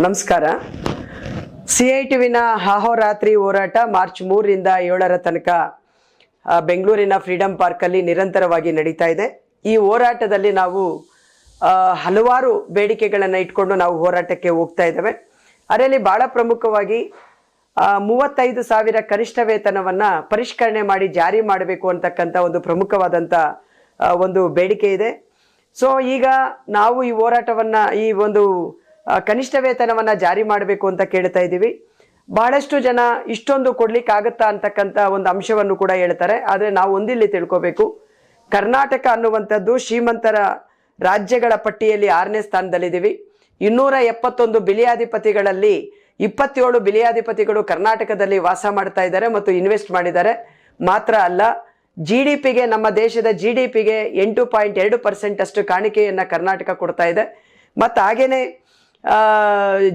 ನಮಸ್ಕಾರ. C I ಟಿವಿನ ಅಹೋರಾತ್ರಿ ಹೋರಾಟ ಮಾರ್ಚ್ ಮೂರರಿಂದ ಏಳರ ತನಕ ಬೆಂಗಳೂರಿನ ಫ್ರೀಡಂ ಪಾರ್ಕಲ್ಲಿ ನಿರಂತರವಾಗಿ ನಡೀತಾ ಇದೆ. ಈ ಹೋರಾಟದಲ್ಲಿ ನಾವು ಹಲವಾರು ಬೇಡಿಕೆಗಳನ್ನು ಇಟ್ಕೊಂಡು ನಾವು ಹೋರಾಟಕ್ಕೆ ಹೋಗ್ತಾ ಇದ್ದೇವೆ. ಅದರಲ್ಲಿ ಬಹಳ ಪ್ರಮುಖವಾಗಿ ಮೂವತ್ತೈದು ಸಾವಿರ ಕನಿಷ್ಠ ವೇತನವನ್ನು ಪರಿಷ್ಕರಣೆ ಮಾಡಿ ಜಾರಿ ಮಾಡಬೇಕು ಅಂತಕ್ಕಂಥ ಒಂದು ಪ್ರಮುಖವಾದಂಥ ಒಂದು ಬೇಡಿಕೆ ಇದೆ. ಸೊ, ಈಗ ನಾವು ಈ ಹೋರಾಟವನ್ನು, ಈ ಒಂದು ಕನಿಷ್ಠ ವೇತನವನ್ನ ಜಾರಿ ಮಾಡಬೇಕು ಅಂತ ಕೇಳ್ತಾ ಇದ್ದೀವಿ. ಬಹಳಷ್ಟು ಜನ ಇಷ್ಟೊಂದು ಕೊಡ್ಲಿಕ್ಕೆ ಆಗುತ್ತಾ ಅಂತಕ್ಕಂಥ ಒಂದು ಅಂಶವನ್ನು ಕೂಡ ಹೇಳ್ತಾರೆ. ಆದರೆ ನಾವು ಒಂದಿಲ್ಲಿ ತಿಳ್ಕೋಬೇಕು. ಕರ್ನಾಟಕ ಅನ್ನುವಂಥದ್ದು ಶ್ರೀಮಂತರ ರಾಜ್ಯಗಳ ಪಟ್ಟಿಯಲ್ಲಿ ಆರನೇ ಸ್ಥಾನದಲ್ಲಿದ್ದೀವಿ. ಇನ್ನೂರ ಎಪ್ಪತ್ತೊಂದು ಬಿಲಿಯಾಧಿಪತಿಗಳಲ್ಲಿ ಇಪ್ಪತ್ತೇಳು ಬಿಲಿಯಾಧಿಪತಿಗಳು ಕರ್ನಾಟಕದಲ್ಲಿ ವಾಸ ಮಾಡ್ತಾ ಇದ್ದಾರೆ ಮತ್ತು ಇನ್ವೆಸ್ಟ್ ಮಾಡಿದ್ದಾರೆ. ಮಾತ್ರ ಅಲ್ಲ ಜಿ ಡಿ ಪಿಗೆ ನಮ್ಮ ದೇಶದ ಜಿ ಡಿ ಪಿಗೆ ಎಂಟು ಪಾಯಿಂಟ್ ಎರಡು ಪರ್ಸೆಂಟ್ ಅಷ್ಟು ಕಾಣಿಕೆಯನ್ನು ಕರ್ನಾಟಕ ಕೊಡ್ತಾ ಇದೆ. ಮತ್ತು ಹಾಗೇನೆ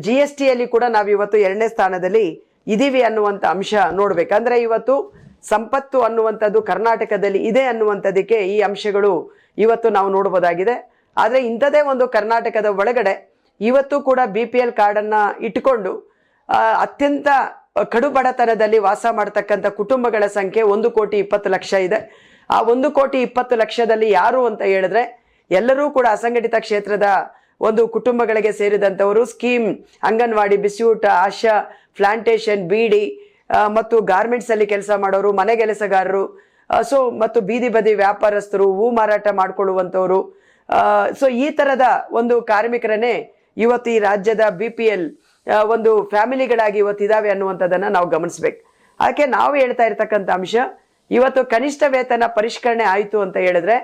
ಜಿ ಎಸ್ ಟಿಯಲ್ಲಿ ಕೂಡ ನಾವು ಇವತ್ತು ಎರಡನೇ ಸ್ಥಾನದಲ್ಲಿ ಇದ್ದೀವಿ ಅನ್ನುವಂಥ ಅಂಶ ನೋಡಬೇಕಂದ್ರೆ ಇವತ್ತು ಸಂಪತ್ತು ಅನ್ನುವಂಥದ್ದು ಕರ್ನಾಟಕದಲ್ಲಿ ಇದೆ ಅನ್ನುವಂಥದ್ದಕ್ಕೆ ಈ ಅಂಶಗಳು ಇವತ್ತು ನಾವು ನೋಡ್ಬೋದಾಗಿದೆ. ಆದರೆ ಇಂಥದೇ ಒಂದು ಕರ್ನಾಟಕದ ಒಳಗಡೆ ಇವತ್ತು ಕೂಡ ಬಿ ಪಿ ಎಲ್ ಕಾರ್ಡನ್ನು ಇಟ್ಟುಕೊಂಡು ಅತ್ಯಂತ ಕಡು ಬಡತನದಲ್ಲಿ ವಾಸ ಮಾಡ್ತಕ್ಕಂಥ ಕುಟುಂಬಗಳ ಸಂಖ್ಯೆ ಒಂದು ಕೋಟಿ ಇಪ್ಪತ್ತು ಲಕ್ಷ ಇದೆ. ಆ ಒಂದು ಕೋಟಿ ಇಪ್ಪತ್ತು ಲಕ್ಷದಲ್ಲಿ ಯಾರು ಅಂತ ಹೇಳಿದ್ರೆ ಎಲ್ಲರೂ ಕೂಡ ಅಸಂಘಟಿತ ಕ್ಷೇತ್ರದ ಒಂದು ಕುಟುಂಬಗಳಿಗೆ ಸೇರಿದಂಥವರು ಸ್ಕೀಮ್, ಅಂಗನವಾಡಿ, ಬಿಸಿಯೂಟ, ಆಶಾ ಪ್ಲಾಂಟೇಶನ್ ಬೀಡಿ ಮತ್ತು ಗಾರ್ಮೆಂಟ್ಸ್ ಅಲ್ಲಿ ಕೆಲಸ ಮಾಡೋರು, ಮನೆ ಕೆಲಸಗಾರರು ಸೊ, ಮತ್ತು ಬೀದಿ ಬದಿ ವ್ಯಾಪಾರಸ್ಥರು, ಹೂ ಮಾರಾಟ ಮಾಡಿಕೊಳ್ಳುವಂಥವ್ರು ಸೊ, ಈ ತರದ ಒಂದು ಕಾರ್ಮಿಕರನ್ನೇ ಇವತ್ತು ಈ ರಾಜ್ಯದ ಬಿ ಪಿ ಎಲ್ ಒಂದು ಫ್ಯಾಮಿಲಿಗಳಾಗಿ ಇವತ್ತು ಇದಾವೆ ಅನ್ನುವಂಥದ್ದನ್ನು ನಾವು ಗಮನಿಸ್ಬೇಕು. ಅದಕ್ಕೆ ನಾವು ಹೇಳ್ತಾ ಇರ್ತಕ್ಕಂಥ ಅಂಶ, ಇವತ್ತು ಕನಿಷ್ಠ ವೇತನ ಪರಿಷ್ಕರಣೆ ಆಯಿತು ಅಂತ ಹೇಳಿದ್ರೆ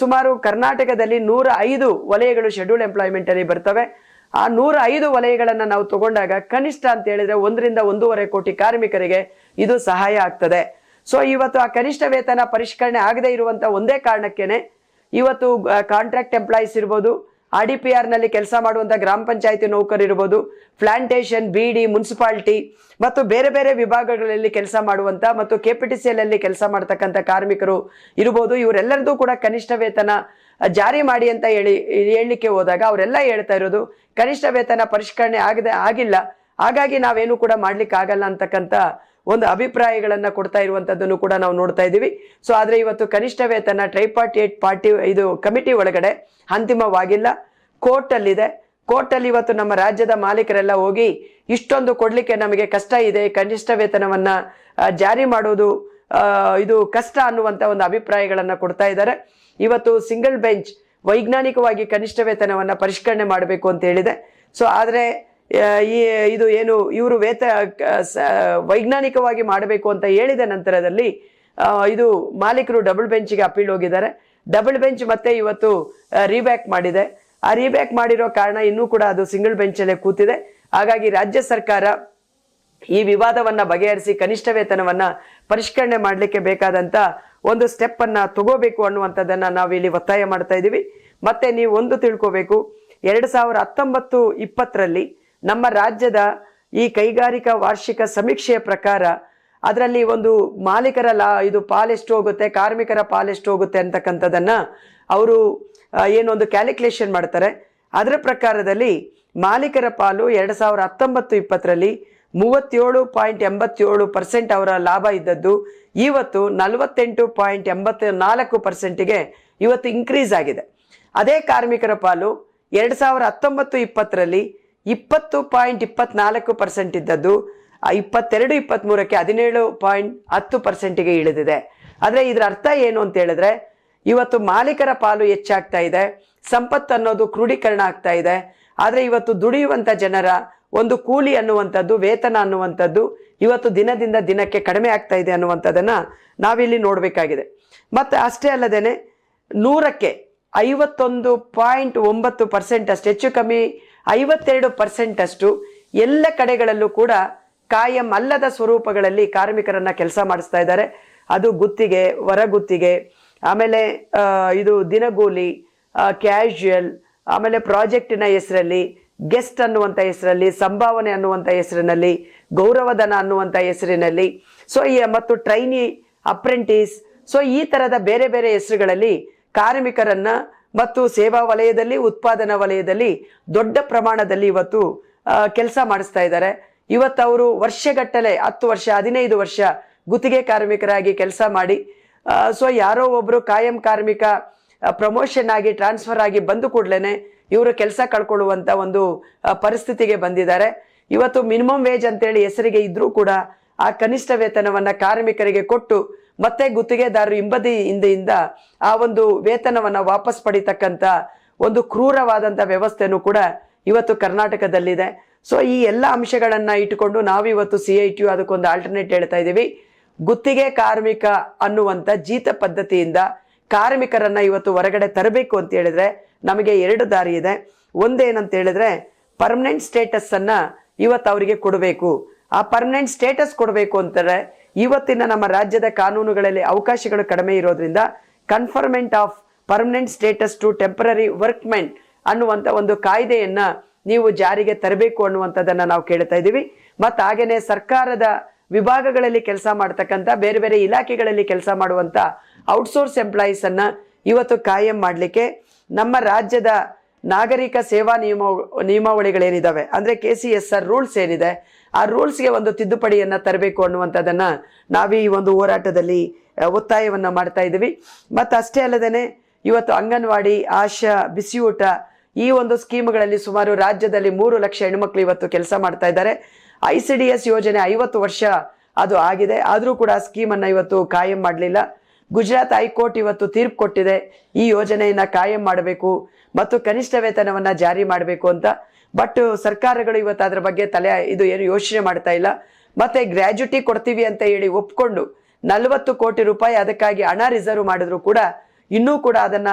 ಸುಮಾರು ಕರ್ನಾಟಕದಲ್ಲಿ ನೂರ ಐದು ವಲಯಗಳು ಶೆಡ್ಯೂಲ್ ಎಂಪ್ಲಾಯ್ಮೆಂಟ್ ಅಲ್ಲಿ ಬರ್ತವೆ. ಆ ನೂರ ಐದು ವಲಯಗಳನ್ನ ನಾವು ತಗೊಂಡಾಗ ಕನಿಷ್ಠ ಅಂತ ಹೇಳಿದ್ರೆ ಒಂದರಿಂದ ಒಂದೂವರೆ ಕೋಟಿ ಕಾರ್ಮಿಕರಿಗೆ ಇದು ಸಹಾಯ ಆಗ್ತದೆ. ಸೊ ಇವತ್ತು ಆ ಕನಿಷ್ಠ ವೇತನ ಪರಿಷ್ಕರಣೆ ಆಗದೆ ಇರುವಂತ ಒಂದೇ ಕಾರಣಕ್ಕೇನೆ ಇವತ್ತು ಕಾಂಟ್ರಾಕ್ಟ್ ಎಂಪ್ಲಾಯೀಸ್ ಇರ್ಬೋದು ಆರ್ ಡಿ ಪಿ ಆರ್ನಲ್ಲಿ ಕೆಲಸ ಮಾಡುವಂತ ಗ್ರಾಮ ಪಂಚಾಯತಿ ನೌಕರಿರ್ಬೋದು ಪ್ಲಾಂಟೇಷನ್ ಪ್ಲಾಂಟೇಶನ್ ಬಿಡಿ, ಮುನ್ಸಿಪಾಲಿಟಿ ಮತ್ತು ಬೇರೆ ಬೇರೆ ವಿಭಾಗಗಳಲ್ಲಿ ಕೆಲಸ ಮಾಡುವಂತ ಮತ್ತು ಕೆ ಪಿ ಟಿ ಸಿ ಕೆಲಸ ಮಾಡ್ತಕ್ಕಂಥ ಕಾರ್ಮಿಕರು ಇರ್ಬೋದು. ಇವರೆಲ್ಲರದು ಕೂಡ ಕನಿಷ್ಠ ವೇತನ ಜಾರಿ ಮಾಡಿ ಅಂತ ಹೇಳಿ, ಹೇಳಲಿಕ್ಕೆ ಹೋದಾಗ ಅವರೆಲ್ಲ ಹೇಳ್ತಾ ಇರೋದು, ಕನಿಷ್ಠ ವೇತನ ಪರಿಷ್ಕರಣೆ ಆಗದೆ ಆಗಿಲ್ಲ. ಹಾಗಾಗಿ ನಾವೇನು ಕೂಡ ಮಾಡ್ಲಿಕ್ಕೆ ಆಗಲ್ಲ ಅಂತಕ್ಕಂಥ ಒಂದು ಅಭಿಪ್ರಾಯಗಳನ್ನು ಕೊಡ್ತಾ ಇರುವಂತದ್ದನ್ನು ಕೂಡ ನಾವು ನೋಡ್ತಾ ಇದ್ದೀವಿ. ಸೊ ಆದರೆ ಇವತ್ತು ಕನಿಷ್ಠ ವೇತನ ಟ್ರೈಪಾರ್ಟಿಯೇಟ್ ಪಾರ್ಟಿ ಇದು ಕಮಿಟಿ ಒಳಗಡೆ ಅಂತಿಮವಾಗಿಲ್ಲ. ಕೋರ್ಟಲ್ಲಿದೆ ಅಲ್ಲಿದೆ. ಕೋರ್ಟ್ ಅಲ್ಲಿ ಇವತ್ತು ನಮ್ಮ ರಾಜ್ಯದ ಮಾಲೀಕರೆಲ್ಲ ಹೋಗಿ ಇಷ್ಟೊಂದು ಕೊಡ್ಲಿಕ್ಕೆ ನಮಗೆ ಕಷ್ಟ ಇದೆ. ಕನಿಷ್ಠ ವೇತನವನ್ನ ಜಾರಿ ಮಾಡೋದು ಇದು ಕಷ್ಟ ಅನ್ನುವಂತ ಒಂದು ಅಭಿಪ್ರಾಯಗಳನ್ನು ಕೊಡ್ತಾ ಇದ್ದಾರೆ. ಇವತ್ತು ಸಿಂಗಲ್ ಬೆಂಚ್ ವೈಜ್ಞಾನಿಕವಾಗಿ ಕನಿಷ್ಠ ವೇತನವನ್ನ ಪರಿಷ್ಕರಣೆ ಮಾಡಬೇಕು ಅಂತ ಹೇಳಿದೆ. ಸೊ ಆದ್ರೆ ಈ, ಇದು ಏನು ಇವರು ವೇತ ವೈಜ್ಞಾನಿಕವಾಗಿ ಮಾಡಬೇಕು ಅಂತ ಹೇಳಿದ ನಂತರದಲ್ಲಿ ಇದು ಮಾಲೀಕರು ಡಬಲ್ ಬೆಂಚ್ಗೆ ಅಪೀಲ್ ಹೋಗಿದ್ದಾರೆ. ಡಬಲ್ ಬೆಂಚ್ ಮತ್ತೆ ಇವತ್ತು ರೀಬ್ಯಾಕ್ ಮಾಡಿದೆ. ಆ ರೀಬ್ಯಾಕ್ ಮಾಡಿರೋ ಕಾರಣ ಇನ್ನೂ ಕೂಡ ಅದು ಸಿಂಗಲ್ ಬೆಂಚಲ್ಲೇ ಕೂತಿದೆ. ಹಾಗಾಗಿ ರಾಜ್ಯ ಸರ್ಕಾರ ಈ ವಿವಾದವನ್ನ ಬಗೆಹರಿಸಿ ಕನಿಷ್ಠ ವೇತನವನ್ನ ಪರಿಷ್ಕರಣೆ ಮಾಡಲಿಕ್ಕೆ ಬೇಕಾದಂತ ಒಂದು ಸ್ಟೆಪ್ ಅನ್ನ ತಗೋಬೇಕು ಅನ್ನುವಂಥದ್ದನ್ನ ನಾವು ಇಲ್ಲಿ ಒತ್ತಾಯ ಮಾಡ್ತಾ ಇದ್ದೀವಿ. ಮತ್ತೆ ನೀವು ಒಂದು ತಿಳ್ಕೋಬೇಕು, ಎರಡು ಸಾವಿರ ಹತ್ತೊಂಬತ್ತು ಇಪ್ಪತ್ತರಲ್ಲಿ ನಮ್ಮ ರಾಜ್ಯದ ಈ ಕೈಗಾರಿಕಾ ವಾರ್ಷಿಕ ಸಮೀಕ್ಷೆಯ ಪ್ರಕಾರ ಅದರಲ್ಲಿ ಒಂದು ಮಾಲೀಕರ ಲಾ, ಇದು ಪಾಲೆಷ್ಟು ಹೋಗುತ್ತೆ, ಕಾರ್ಮಿಕರ ಪಾಲೆಷ್ಟು ಹೋಗುತ್ತೆ ಅಂತಕ್ಕಂಥದ್ದನ್ನ ಅವರು ಏನೊಂದು ಕ್ಯಾಲ್ಕುಲೇಷನ್ ಮಾಡ್ತಾರೆ. ಅದರ ಪ್ರಕಾರದಲ್ಲಿ ಮಾಲೀಕರ ಪಾಲು ಎರಡು ಸಾವಿರ ಹತ್ತೊಂಬತ್ತು ಇಪ್ಪತ್ತರಲ್ಲಿ ಮೂವತ್ತೇಳು ಪಾಯಿಂಟ್ ಎಂಬತ್ತೇಳು ಪರ್ಸೆಂಟ್ ಅವರ ಲಾಭ ಇದ್ದದ್ದು. ಇವತ್ತು ನಲವತ್ತೆಂಟು ಪಾಯಿಂಟ್ ಎಂಬತ್ತ ನಾಲ್ಕು ಪರ್ಸೆಂಟಿಗೆ ಇವತ್ತು ಇನ್ಕ್ರೀಸ್ ಆಗಿದೆ. ಅದೇ ಕಾರ್ಮಿಕರ ಪಾಲು ಎರಡು ಸಾವಿರ ಹತ್ತೊಂಬತ್ತು ಇಪ್ಪತ್ತರಲ್ಲಿ ಇಪ್ಪತ್ತು ಪಾಯಿಂಟ್ ಇಪ್ಪತ್ನಾಲ್ಕು ಪರ್ಸೆಂಟ್ ಇದ್ದದ್ದು ಇಪ್ಪತ್ತೆರಡು ಇಪ್ಪತ್ತ್ಮೂರಕ್ಕೆ ಹದಿನೇಳು ಪಾಯಿಂಟ್ ಹತ್ತು ಪರ್ಸೆಂಟಿಗೆ ಇಳಿದಿದೆ. ಆದರೆ ಇದರ ಅರ್ಥ ಏನು ಅಂತ ಹೇಳಿದ್ರೆ, ಇವತ್ತು ಮಾಲೀಕರ ಪಾಲು ಹೆಚ್ಚಾಗ್ತಾ ಇದೆ, ಸಂಪತ್ತು ಅನ್ನೋದು ಕ್ರೋಢೀಕರಣ ಆಗ್ತಾ ಇದೆ. ಆದರೆ ಇವತ್ತು ದುಡಿಯುವಂಥ ಜನರ ಒಂದು ಕೂಲಿ ಅನ್ನುವಂಥದ್ದು, ವೇತನ ಅನ್ನುವಂಥದ್ದು ಇವತ್ತು ದಿನದಿಂದ ದಿನಕ್ಕೆ ಕಡಿಮೆ ಆಗ್ತಾ ಇದೆ ಅನ್ನುವಂಥದ್ದನ್ನ ನಾವಿಲ್ಲಿ ನೋಡಬೇಕಾಗಿದೆ. ಮತ್ತು ಅಷ್ಟೇ ಅಲ್ಲದೇನೆ ನೂರಕ್ಕೆ ಐವತ್ತೊಂದು ಪಾಯಿಂಟ್ ಒಂಬತ್ತು ಪರ್ಸೆಂಟ್ ಅಷ್ಟು ಹೆಚ್ಚು ಕಮ್ಮಿ ಐವತ್ತೆರಡು ಪರ್ಸೆಂಟ್ ಅಷ್ಟು ಎಲ್ಲ ಕಡೆಗಳಲ್ಲೂ ಕೂಡ ಕಾಯಂ ಅಲ್ಲದ ಸ್ವರೂಪಗಳಲ್ಲಿ ಕಾರ್ಮಿಕರನ್ನ ಕೆಲಸ ಮಾಡಿಸ್ತಾ ಇದ್ದಾರೆ. ಅದು ಗುತ್ತಿಗೆ, ಹೊರಗುತ್ತಿಗೆ, ಆಮೇಲೆ ಇದು ದಿನಗೂಲಿ ಕ್ಯಾಶುಯಲ್ ಆಮೇಲೆ ಪ್ರಾಜೆಕ್ಟಿನ ಹೆಸರಲ್ಲಿ ಗೆಸ್ಟ್ ಅನ್ನುವಂಥ ಹೆಸರಲ್ಲಿ, ಸಂಭಾವನೆ ಅನ್ನುವಂಥ ಹೆಸರಿನಲ್ಲಿ, ಗೌರವಧನ ಅನ್ನುವಂಥ ಹೆಸರಿನಲ್ಲಿ ಸೊ ಈ, ಮತ್ತು ಟ್ರೈನಿ ಅಪ್ರೆಂಟಿಸ್ ಸೊ ಈ ಥರದ ಬೇರೆ ಬೇರೆ ಹೆಸರುಗಳಲ್ಲಿ ಕಾರ್ಮಿಕರನ್ನ ಮತ್ತು ಸೇವಾ ವಲಯದಲ್ಲಿ, ಉತ್ಪಾದನಾ ವಲಯದಲ್ಲಿ ದೊಡ್ಡ ಪ್ರಮಾಣದಲ್ಲಿ ಇವತ್ತು ಕೆಲಸ ಮಾಡಿಸ್ತಾ ಇದ್ದಾರೆ. ಇವತ್ತು ಅವರು ವರ್ಷಗಟ್ಟಲೆ, ಹತ್ತು ವರ್ಷ, ಹದಿನೈದು ವರ್ಷ ಗುತ್ತಿಗೆ ಕಾರ್ಮಿಕರಾಗಿ ಕೆಲಸ ಮಾಡಿ ಸೊ ಯಾರೋ ಒಬ್ರು ಕಾಯಂ ಕಾರ್ಮಿಕ ಪ್ರಮೋಷನ್ ಆಗಿ, ಟ್ರಾನ್ಸ್ಫರ್ ಆಗಿ ಬಂದು ಕೂಡ್ಲೇನೆ ಇವರು ಕೆಲಸ ಕಳ್ಕೊಳ್ಳುವಂತ ಒಂದು ಪರಿಸ್ಥಿತಿಗೆ ಬಂದಿದ್ದಾರೆ. ಇವತ್ತು ಮಿನಿಮಮ್ ವೇಜ್ ಅಂತೇಳಿ ಹೆಸರಿಗೆ ಇದ್ರೂ ಕೂಡ ಆ ಕನಿಷ್ಠ ವೇತನವನ್ನ ಕಾರ್ಮಿಕರಿಗೆ ಕೊಟ್ಟು ಮತ್ತೆ ಗುತ್ತಿಗೆದಾರರು ಹಿಂಬದಿ ಹಿಂದೆಯಿಂದ ಆ ಒಂದು ವೇತನವನ್ನು ವಾಪಸ್ ಪಡಿತಕ್ಕಂಥ ಒಂದು ಕ್ರೂರವಾದಂಥ ವ್ಯವಸ್ಥೆನೂ ಕೂಡ ಇವತ್ತು ಕರ್ನಾಟಕದಲ್ಲಿದೆ. ಸೊ ಈ ಎಲ್ಲ ಅಂಶಗಳನ್ನು ಇಟ್ಟುಕೊಂಡು ನಾವಿವತ್ತು ಸಿ ಐ ಟಿ ಅದಕ್ಕೊಂದು ಆಲ್ಟರ್ನೇಟ್ ಹೇಳ್ತಾ ಇದ್ದೀವಿ. ಗುತ್ತಿಗೆ ಕಾರ್ಮಿಕ ಅನ್ನುವಂಥ ಜೀತ ಪದ್ಧತಿಯಿಂದ ಕಾರ್ಮಿಕರನ್ನು ಇವತ್ತು ಹೊರಗಡೆ ತರಬೇಕು ಅಂತ ಹೇಳಿದ್ರೆ ನಮಗೆ ಎರಡು ದಾರಿ ಇದೆ. ಒಂದೇನಂತ ಹೇಳಿದ್ರೆ ಪರ್ಮನೆಂಟ್ ಸ್ಟೇಟಸ್ ಅನ್ನ ಇವತ್ತು ಅವರಿಗೆ ಕೊಡಬೇಕು. ಆ ಪರ್ಮನೆಂಟ್ ಸ್ಟೇಟಸ್ ಕೊಡಬೇಕು ಅಂತಾರೆ ಇವತ್ತಿನ ನಮ್ಮ ರಾಜ್ಯದ ಕಾನೂನುಗಳಲ್ಲಿ ಅವಕಾಶಗಳು ಕಡಿಮೆ ಇರೋದ್ರಿಂದ conferment of permanent status to temporary workmen ಅನ್ನುವಂಥ ಒಂದು ಕಾಯ್ದೆಯನ್ನ ನೀವು ಜಾರಿಗೆ ತರಬೇಕು ಅನ್ನುವಂಥದ್ದನ್ನ ನಾವು ಕೇಳ್ತಾ ಇದ್ದೀವಿ. ಮತ್ತು ಹಾಗೆಯೇ ಸರ್ಕಾರದ ವಿಭಾಗಗಳಲ್ಲಿ ಕೆಲಸ ಮಾಡ್ತಕ್ಕಂಥ ಬೇರೆ ಬೇರೆ ಇಲಾಖೆಗಳಲ್ಲಿ ಕೆಲಸ ಮಾಡುವಂಥ ಔಟ್ಸೋರ್ಸ್ ಎಂಪ್ಲಾಯೀಸ್ ಅನ್ನ ಇವತ್ತು ಕಾಯಂ ಮಾಡಲಿಕ್ಕೆ ನಮ್ಮ ರಾಜ್ಯದ ನಾಗರಿಕ ಸೇವಾ ನಿಯಮ, ನಿಯಮಾವಳಿಗಳೇನಿದಾವೆ? ಅಂದರೆ K C S R rules ಏನಿದೆ? ಆ ರೂಲ್ಸ್ಗೆ ಒಂದು ತಿದ್ದುಪಡಿಯನ್ನು ತರಬೇಕು ಅನ್ನುವಂಥದ್ದನ್ನ ನಾವೀ ಈ ಒಂದು ಹೋರಾಟದಲ್ಲಿ ಒತ್ತಾಯವನ್ನು ಮಾಡ್ತಾ ಇದ್ದೀವಿ. ಮತ್ತು ಅಷ್ಟೇ ಅಲ್ಲದೇನೆ ಇವತ್ತು ಅಂಗನವಾಡಿ, ಆಶಾ, ಬಿಸಿಯೂಟ ಈ ಒಂದು ಸ್ಕೀಮ್ಗಳಲ್ಲಿ ಸುಮಾರು ರಾಜ್ಯದಲ್ಲಿ ಮೂರು ಲಕ್ಷ ಹೆಣ್ಮಕ್ಳು ಇವತ್ತು ಕೆಲಸ ಮಾಡ್ತಾ ಇದ್ದಾರೆ. ಐ ಯೋಜನೆ ಐವತ್ತು ವರ್ಷ ಅದು ಆಗಿದೆ. ಆದರೂ ಕೂಡ ಸ್ಕೀಮನ್ನು ಇವತ್ತು ಕಾಯಂ ಮಾಡಲಿಲ್ಲ. ಗುಜರಾತ್ ಹೈಕೋರ್ಟ್ ಇವತ್ತು ತೀರ್ಪು ಕೊಟ್ಟಿದೆ. ಈ ಯೋಜನೆಯನ್ನ ಕಾಯಂ ಮಾಡಬೇಕು ಮತ್ತು ಕನಿಷ್ಠ ವೇತನವನ್ನ ಜಾರಿ ಮಾಡಬೇಕು ಅಂತ. ಬಟ್ ಸರ್ಕಾರಗಳು ಇವತ್ತು ಅದರ ಬಗ್ಗೆ ತಲೆ ಇದು ಏನು ಯೋಚನೆ ಮಾಡ್ತಾ ಇಲ್ಲ. ಮತ್ತೆ ಗ್ರ್ಯಾಜುಟಿ ಕೊಡ್ತೀವಿ ಅಂತ ಹೇಳಿ ಒಪ್ಕೊಂಡು ನಲವತ್ತು ಕೋಟಿ ರೂಪಾಯಿ ಅದಕ್ಕಾಗಿ ಹಣ ರಿಸರ್ವ್ ಮಾಡಿದ್ರು ಕೂಡ ಇನ್ನೂ ಕೂಡ ಅದನ್ನ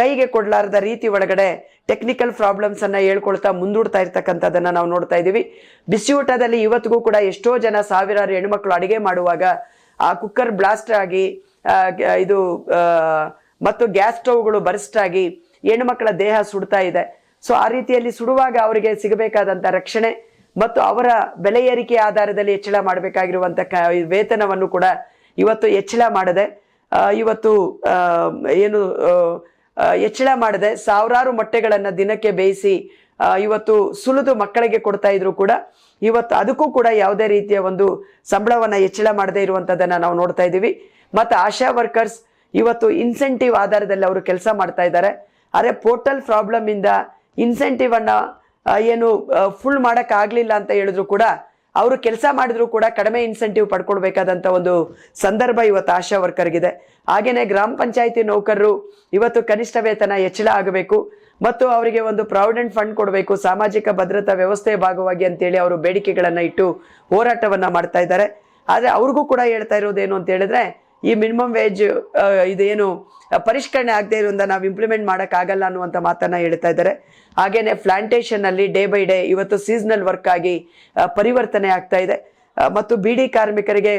ಕೈಗೆ ಕೊಡಲಾರದ ರೀತಿ ಒಳಗಡೆ ಟೆಕ್ನಿಕಲ್ ಪ್ರಾಬ್ಲಮ್ಸ್ ಅನ್ನ ಹೇಳ್ಕೊಳ್ತಾ ಮುಂದೂಡ್ತಾ ಇರ್ತಕ್ಕಂಥದ್ದನ್ನ ನಾವು ನೋಡ್ತಾ ಇದ್ದೀವಿ ಬಿಸಿಯೂಟದಲ್ಲಿ ಇವತ್ತಿಗೂ ಕೂಡ ಎಷ್ಟೋ ಜನ ಸಾವಿರಾರು ಹೆಣ್ಮಕ್ಳು ಅಡಿಗೆ ಮಾಡುವಾಗ ಆ ಕುಕ್ಕರ್ ಬ್ಲಾಸ್ಟ್ ಆಗಿ ಇದು ಮತ್ತು ಗ್ಯಾಸ್ ಸ್ಟವ್ಗಳು ಬರ್ಸ್ಟ್ ಆಗಿ ಮಕ್ಕಳ ದೇಹ ಸುಡ್ತಾ ಇದೆ. ಸೊ, ಆ ರೀತಿಯಲ್ಲಿ ಸುಡುವಾಗ ಅವರಿಗೆ ಸಿಗಬೇಕಾದಂತ ರಕ್ಷಣೆ ಮತ್ತು ಅವರ ಬೆಲೆ ಏರಿಕೆ ಆಧಾರದಲ್ಲಿ ಹೆಚ್ಚಳ ಮಾಡಬೇಕಾಗಿರುವಂತ ವೇತನವನ್ನು ಕೂಡ ಇವತ್ತು ಹೆಚ್ಚಳ ಮಾಡದೆ ಇವತ್ತು ಏನು ಹೆಚ್ಚಳ ಮಾಡದೆ ಸಾವಿರಾರು ಮೊಟ್ಟೆಗಳನ್ನ ದಿನಕ್ಕೆ ಬೇಯಿಸಿ ಇವತ್ತು ಸುಲಿದು ಮಕ್ಕಳಿಗೆ ಕೊಡ್ತಾ ಇದ್ರು ಕೂಡ ಇವತ್ತು ಅದಕ್ಕೂ ಕೂಡ ಯಾವುದೇ ರೀತಿಯ ಒಂದು ಸಂಬಳವನ್ನ ಹೆಚ್ಚಳ ಮಾಡದೇ ಇರುವಂತದನ್ನ ನಾವು ನೋಡ್ತಾ ಇದ್ದೀವಿ. ಮತ್ತು ಆಶಾ ವರ್ಕರ್ಸ್ ಇವತ್ತು ಇನ್ಸೆಂಟಿವ್ ಆಧಾರದಲ್ಲಿ ಅವರು ಕೆಲಸ ಮಾಡ್ತಾ ಇದ್ದಾರೆ ಆದರೆ ಪೋರ್ಟಲ್ ಪ್ರಾಬ್ಲಮ್ ಇಂದ ಇನ್ಸೆಂಟಿವ್ ಅನ್ನ ಏನು ಫುಲ್ ಮಾಡೋಕ್ಕಾಗಲಿಲ್ಲ ಅಂತ ಹೇಳಿದ್ರು ಕೂಡ ಅವರು ಕೆಲಸ ಮಾಡಿದ್ರು ಕೂಡ ಕಡಿಮೆ ಇನ್ಸೆಂಟಿವ್ ಪಡ್ಕೊಳ್ಬೇಕಾದಂತ ಒಂದು ಸಂದರ್ಭ ಇವತ್ತು ಆಶಾ ವರ್ಕರ್ಗಿದೆ ಹಾಗೆಯೇ ಗ್ರಾಮ ಪಂಚಾಯಿತಿ ನೌಕರರು ಇವತ್ತು ಕನಿಷ್ಠ ವೇತನ ಹೆಚ್ಚಳ ಆಗಬೇಕು ಮತ್ತು ಅವರಿಗೆ ಒಂದು ಪ್ರಾವಿಡೆಂಟ್ ಫಂಡ್ ಕೊಡಬೇಕು, ಸಾಮಾಜಿಕ ಭದ್ರತಾ ವ್ಯವಸ್ಥೆಯ ಭಾಗವಾಗಿ ಅಂತೇಳಿ ಅವರು ಬೇಡಿಕೆಗಳನ್ನು ಇಟ್ಟು ಹೋರಾಟವನ್ನ ಮಾಡ್ತಾ ಇದ್ದಾರೆ ಆದರೆ ಅವ್ರಿಗೂ ಕೂಡ ಹೇಳ್ತಾ ಇರೋದೇನು ಅಂತ ಹೇಳಿದ್ರೆ ಈ ಮಿನಿಮಮ್ ವೇಜ್ ಇದೇನು ಪರಿಷ್ಕರಣೆ ಆಗದೆ ಇರೋದ್ರಿಂದ ನಾವು ಇಂಪ್ಲಿಮೆಂಟ್ ಮಾಡೋಕ್ಕಾಗಲ್ಲ ಅನ್ನುವಂಥ ಮಾತನ್ನ ಹೇಳ್ತಾ ಇದ್ದಾರೆ. ಹಾಗೆಯೇ ಪ್ಲಾಂಟೇಶನ್ ಅಲ್ಲಿ ಡೇ ಬೈ ಡೇ ಇವತ್ತು ಸೀಸನಲ್ ವರ್ಕ್ ಆಗಿ ಪರಿವರ್ತನೆ ಆಗ್ತಾ ಇದೆ. ಮತ್ತು ಬಿಡಿ ಕಾರ್ಮಿಕರಿಗೆ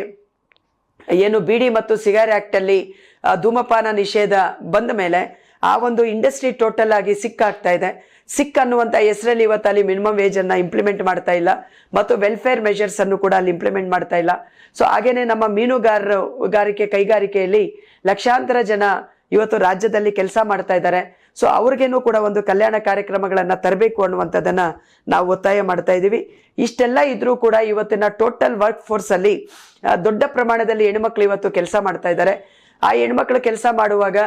ಏನು ಬಿಡಿ ಮತ್ತು ಸಿಗಾರ್ ಆಕ್ಟ್ ಅಲ್ಲಿ ಧೂಮಪಾನ ನಿಷೇಧ ಬಂದ ಮೇಲೆ ಆ ಒಂದು ಇಂಡಸ್ಟ್ರಿ ಟೋಟಲ್ ಆಗಿ ಸಿಕ್ಕಾಗ್ತಾ ಇದೆ. ಸಿಕ್ ಅನ್ನುವಂಥ ಹೆಸರಲ್ಲಿ ಇವತ್ತು ಅಲ್ಲಿ ಮಿನಿಮಮ್ ವೇಜನ್ನು ಇಂಪ್ಲಿಮೆಂಟ್ ಮಾಡ್ತಾ ಇಲ್ಲ. ಮತ್ತು ವೆಲ್ಫೇರ್ ಮೆಷರ್ಸನ್ನು ಕೂಡ ಅಲ್ಲಿ ಇಂಪ್ಲಿಮೆಂಟ್ ಮಾಡ್ತಾ ಇಲ್ಲ. ಸೊ ಹಾಗೇನೆ ನಮ್ಮ ಮೀನುಗಾರಗಾರಿಕೆ ಕೈಗಾರಿಕೆಯಲ್ಲಿ ಲಕ್ಷಾಂತರ ಜನ ಇವತ್ತು ರಾಜ್ಯದಲ್ಲಿ ಕೆಲಸ ಮಾಡ್ತಾ ಇದ್ದಾರೆ. ಸೊ ಅವ್ರಿಗೇನು ಕೂಡ ಒಂದು ಕಲ್ಯಾಣ ಕಾರ್ಯಕ್ರಮಗಳನ್ನು ತರಬೇಕು ಅನ್ನುವಂಥದ್ದನ್ನ ನಾವು ಒತ್ತಾಯ ಮಾಡ್ತಾ ಇದ್ದೀವಿ. ಇಷ್ಟೆಲ್ಲ ಇದ್ರೂ ಕೂಡ ಇವತ್ತಿನ ಟೋಟಲ್ ವರ್ಕ್ ಫೋರ್ಸ್ ಅಲ್ಲಿ ದೊಡ್ಡ ಪ್ರಮಾಣದಲ್ಲಿ ಹೆಣ್ಮಕ್ಳು ಇವತ್ತು ಕೆಲಸ ಮಾಡ್ತಾ ಇದ್ದಾರೆ. ಆ ಹೆಣ್ಮಕ್ಳು ಕೆಲಸ ಮಾಡುವಾಗ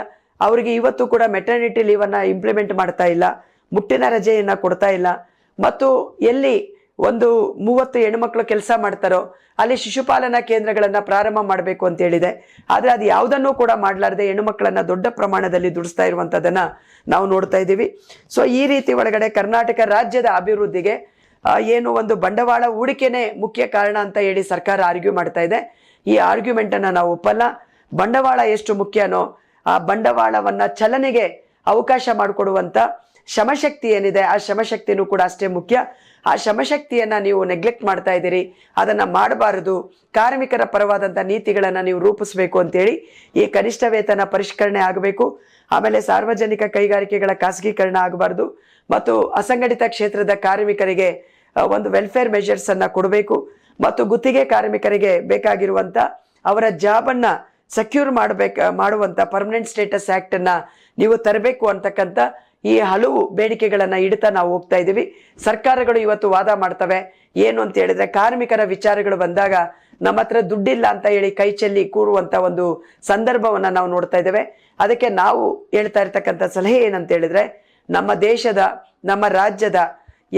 ಅವರಿಗೆ ಇವತ್ತು ಕೂಡ ಮೆಟರ್ನಿಟಿ ಲೀವ್ ಅನ್ನ ಇಂಪ್ಲಿಮೆಂಟ್ ಮಾಡ್ತಾ ಇಲ್ಲ. ಮುಟ್ಟಿನ ರಜೆಯನ್ನು ಕೊಡ್ತಾ ಇಲ್ಲ. ಮತ್ತು ಎಲ್ಲಿ ಒಂದು ಮೂವತ್ತು ಹೆಣ್ಮಕ್ಳು ಕೆಲಸ ಮಾಡ್ತಾರೋ ಅಲ್ಲಿ ಶಿಶುಪಾಲನಾ ಕೇಂದ್ರಗಳನ್ನು ಪ್ರಾರಂಭ ಮಾಡಬೇಕು ಅಂತ ಹೇಳಿದೆ. ಆದರೆ ಅದು ಯಾವುದನ್ನು ಕೂಡ ಮಾಡಲಾರದೆ ಹೆಣ್ಣುಮಕ್ಕಳನ್ನು ದೊಡ್ಡ ಪ್ರಮಾಣದಲ್ಲಿ ದುಡಿಸ್ತಾ ಇರುವಂಥದ್ದನ್ನು ನಾವು ನೋಡ್ತಾ ಇದ್ದೀವಿ. ಸೊ ಈ ರೀತಿ ಒಳಗಡೆ ಕರ್ನಾಟಕ ರಾಜ್ಯದ ಅಭಿವೃದ್ಧಿಗೆ ಏನು ಒಂದು ಬಂಡವಾಳ ಹೂಡಿಕೆನೇ ಮುಖ್ಯ ಕಾರಣ ಅಂತ ಹೇಳಿ ಸರ್ಕಾರ ಆರ್ಗ್ಯೂ ಮಾಡ್ತಾ ಇದೆ. ಈ ಆರ್ಗ್ಯುಮೆಂಟನ್ನು ನಾವು ಒಪ್ಪಲ್ಲ. ಬಂಡವಾಳ ಎಷ್ಟು ಮುಖ್ಯನೋ ಆ ಬಂಡವಾಳವನ್ನು ಚಲನೆಗೆ ಅವಕಾಶ ಮಾಡಿಕೊಡುವಂತ ಶ್ರಮಶಕ್ತಿ ಏನಿದೆ, ಆ ಶ್ರಮಶಕ್ತಿನೂ ಕೂಡ ಅಷ್ಟೇ ಮುಖ್ಯ. ಆ ಶಮಶಕ್ತಿಯನ್ನ ನೀವು ನೆಗ್ಲೆಕ್ಟ್ ಮಾಡ್ತಾ ಇದ್ದೀರಿ, ಅದನ್ನ ಮಾಡಬಾರದು. ಕಾರ್ಮಿಕರ ಪರವಾದಂತ ನೀತಿಗಳನ್ನ ನೀವು ರೂಪಿಸಬೇಕು ಅಂತೇಳಿ ಈ ಕನಿಷ್ಠ ವೇತನ ಪರಿಷ್ಕರಣೆ ಆಗಬೇಕು. ಆಮೇಲೆ ಸಾರ್ವಜನಿಕ ಕೈಗಾರಿಕೆಗಳ ಖಾಸಗೀಕರಣ ಆಗಬಾರ್ದು. ಮತ್ತು ಅಸಂಘಟಿತ ಕ್ಷೇತ್ರದ ಕಾರ್ಮಿಕರಿಗೆ ಒಂದು ವೆಲ್ಫೇರ್ ಮೆಷರ್ಸ್ ಅನ್ನ ಕೊಡಬೇಕು. ಮತ್ತು ಗುತ್ತಿಗೆ ಕಾರ್ಮಿಕರಿಗೆ ಬೇಕಾಗಿರುವಂತ ಅವರ ಜಾಬ್ ಅನ್ನ ಸೆಕ್ಯೂರ್ ಮಾಡಬೇಕು, ಮಾಡುವಂತ ಪರ್ಮನೆಂಟ್ ಸ್ಟೇಟಸ್ ಆಕ್ಟ್ ಅನ್ನ ನೀವು ತರಬೇಕು ಅಂತಕ್ಕಂಥ ಈ ಹಲವು ಬೇಡಿಕೆಗಳನ್ನು ಇಡ್ತಾ ನಾವು ಹೋಗ್ತಾ ಇದ್ದೀವಿ. ಸರ್ಕಾರಗಳು ಇವತ್ತು ವಾದ ಮಾಡ್ತವೆ. ಏನು ಅಂತ ಹೇಳಿದ್ರೆ ಕಾರ್ಮಿಕರ ವಿಚಾರಗಳು ಬಂದಾಗ ನಮ್ಮ ಹತ್ರ ದುಡ್ಡಿಲ್ಲ ಅಂತ ಹೇಳಿ ಕೈ ಚೆಲ್ಲಿ ಕೂರುವಂತ ಒಂದು ಸಂದರ್ಭವನ್ನ ನಾವು ನೋಡ್ತಾ ಇದ್ದೇವೆ. ಅದಕ್ಕೆ ನಾವು ಹೇಳ್ತಾ ಇರ್ತಕ್ಕಂಥ ಸಲಹೆ ಏನಂತ ಹೇಳಿದ್ರೆ ನಮ್ಮ ದೇಶದ, ನಮ್ಮ ರಾಜ್ಯದ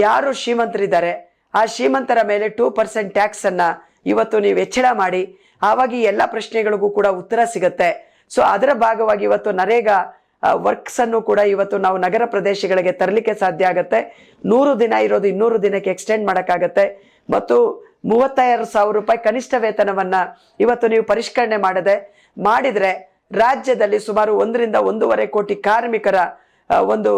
ಯಾರು ಶ್ರೀಮಂತರಿದ್ದಾರೆ, ಆ ಶ್ರೀಮಂತರ ಮೇಲೆ ಟೂ ಪರ್ಸೆಂಟ್ ಟ್ಯಾಕ್ಸ್ ಅನ್ನ ಇವತ್ತು ನೀವು ಹೆಚ್ಚಳ ಮಾಡಿ, ಆವಾಗ ಎಲ್ಲ ಪ್ರಶ್ನೆಗಳಿಗೂ ಕೂಡ ಉತ್ತರ ಸಿಗುತ್ತೆ. ಸೊ ಅದರ ಭಾಗವಾಗಿ ಇವತ್ತು ನರೇಗಾ ವರ್ಕ್ಸ್ ಅನ್ನು ಕೂಡ ಇವತ್ತು ನಾವು ನಗರ ಪ್ರದೇಶಗಳಿಗೆ ತರಲಿಕ್ಕೆ ಸಾಧ್ಯ ಆಗುತ್ತೆ. ನೂರು ದಿನ ಇರೋದು ಇನ್ನೂರು ದಿನಕ್ಕೆ ಎಕ್ಸ್ಟೆಂಡ್ ಮಾಡೋಕ್ಕಾಗತ್ತೆ. ಮತ್ತು ಮೂವತ್ತಾರು ಸಾವಿರ ರೂಪಾಯಿ ಕನಿಷ್ಠ ವೇತನವನ್ನ ಇವತ್ತು ನೀವು ಪರಿಷ್ಕರಣೆ ಮಾಡದೆ, ಮಾಡಿದ್ರೆ ರಾಜ್ಯದಲ್ಲಿ ಸುಮಾರು ಒಂದರಿಂದ ಒಂದೂವರೆ ಕೋಟಿ ಕಾರ್ಮಿಕರ ಒಂದು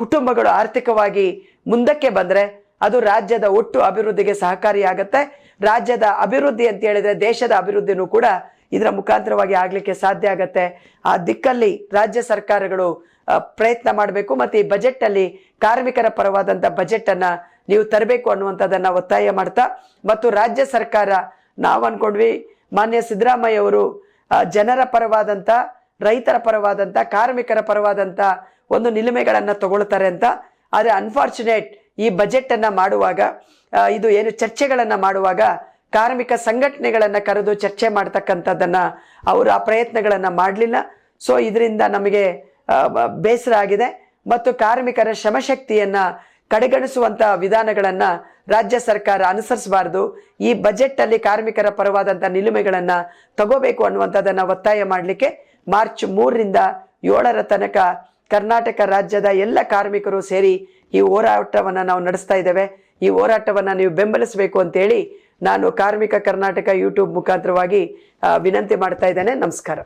ಕುಟುಂಬಗಳು ಆರ್ಥಿಕವಾಗಿ ಮುಂದಕ್ಕೆ ಬಂದ್ರೆ ಅದು ರಾಜ್ಯದ ಒಟ್ಟು ಅಭಿವೃದ್ಧಿಗೆ ಸಹಕಾರಿಯಾಗತ್ತೆ. ರಾಜ್ಯದ ಅಭಿವೃದ್ಧಿ ಅಂತ ಹೇಳಿದ್ರೆ ದೇಶದ ಅಭಿವೃದ್ಧಿನೂ ಕೂಡ ಇದರ ಮುಖಾಂತರವಾಗಿ ಆಗಲಿಕ್ಕೆ ಸಾಧ್ಯ ಆಗತ್ತೆ. ಆ ದಿಕ್ಕಲ್ಲಿ ರಾಜ್ಯ ಸರ್ಕಾರಗಳು ಪ್ರಯತ್ನ ಮಾಡಬೇಕು ಮತ್ತೆ ಈ ಬಜೆಟ್ ಅಲ್ಲಿ ಕಾರ್ಮಿಕರ ಪರವಾದಂತ ಬಜೆಟ್ ಅನ್ನ ನೀವು ತರಬೇಕು ಅನ್ನುವಂಥದ್ದನ್ನು ಒತ್ತಾಯ ಮಾಡ್ತಾ ಮತ್ತು ರಾಜ್ಯ ಸರ್ಕಾರ, ನಾವು ಅಂದ್ಕೊಂಡ್ವಿ ಮಾನ್ಯ ಸಿದ್ದರಾಮಯ್ಯ ಅವರು ಜನರ ಪರವಾದಂತ, ರೈತರ ಪರವಾದಂತ, ಕಾರ್ಮಿಕರ ಪರವಾದಂತ ಒಂದು ನಿಲುಮೆಗಳನ್ನು ತಗೊಳ್ತಾರೆ ಅಂತ. ಆದ್ರೆ ಅನ್ಫಾರ್ಚುನೇಟ್ ಈ ಬಜೆಟ್ ಅನ್ನ ಮಾಡುವಾಗ ಇದು ಏನು ಚರ್ಚೆಗಳನ್ನು ಮಾಡುವಾಗ ಕಾರ್ಮಿಕ ಸಂಘಟನೆಗಳನ್ನು ಕರೆದು ಚರ್ಚೆ ಮಾಡ್ತಕ್ಕಂಥದ್ದನ್ನ ಅವರು ಆ ಪ್ರಯತ್ನಗಳನ್ನು ಮಾಡಲಿಲ್ಲ. ಸೊ ಇದರಿಂದ ನಮಗೆ ಬೇಸರ ಆಗಿದೆ. ಮತ್ತು ಕಾರ್ಮಿಕರ ಶ್ರಮಶಕ್ತಿಯನ್ನು ಕಡೆಗಣಿಸುವಂಥ ವಿಧಾನಗಳನ್ನ ರಾಜ್ಯ ಸರ್ಕಾರ ಅನುಸರಿಸಬಾರದು. ಈ ಬಜೆಟ್ ಅಲ್ಲಿ ಕಾರ್ಮಿಕರ ಪರವಾದಂಥ ನಿಲುಮೆಗಳನ್ನ ತಗೋಬೇಕು ಅನ್ನುವಂಥದ್ದನ್ನು ಒತ್ತಾಯ ಮಾಡಲಿಕ್ಕೆ ಮಾರ್ಚ್ ಮೂರರಿಂದ ಏಳರ ತನಕ ಕರ್ನಾಟಕ ರಾಜ್ಯದ ಎಲ್ಲ ಕಾರ್ಮಿಕರು ಸೇರಿ ಈ ಹೋರಾಟವನ್ನು ನಾವು ನಡೆಸ್ತಾ ಇದ್ದೇವೆ. ಈ ಹೋರಾಟವನ್ನು ನೀವು ಬೆಂಬಲಿಸಬೇಕು ಅಂತೇಳಿ ನಾನು ಕಾರ್ಮಿಕ ಕರ್ನಾಟಕ ಯೂಟ್ಯೂಬ್ ಮುಖಾಂತರವಾಗಿ ವಿನಂತಿ ಮಾಡ್ತಾ ಇದ್ದೇನೆ. ನಮಸ್ಕಾರ.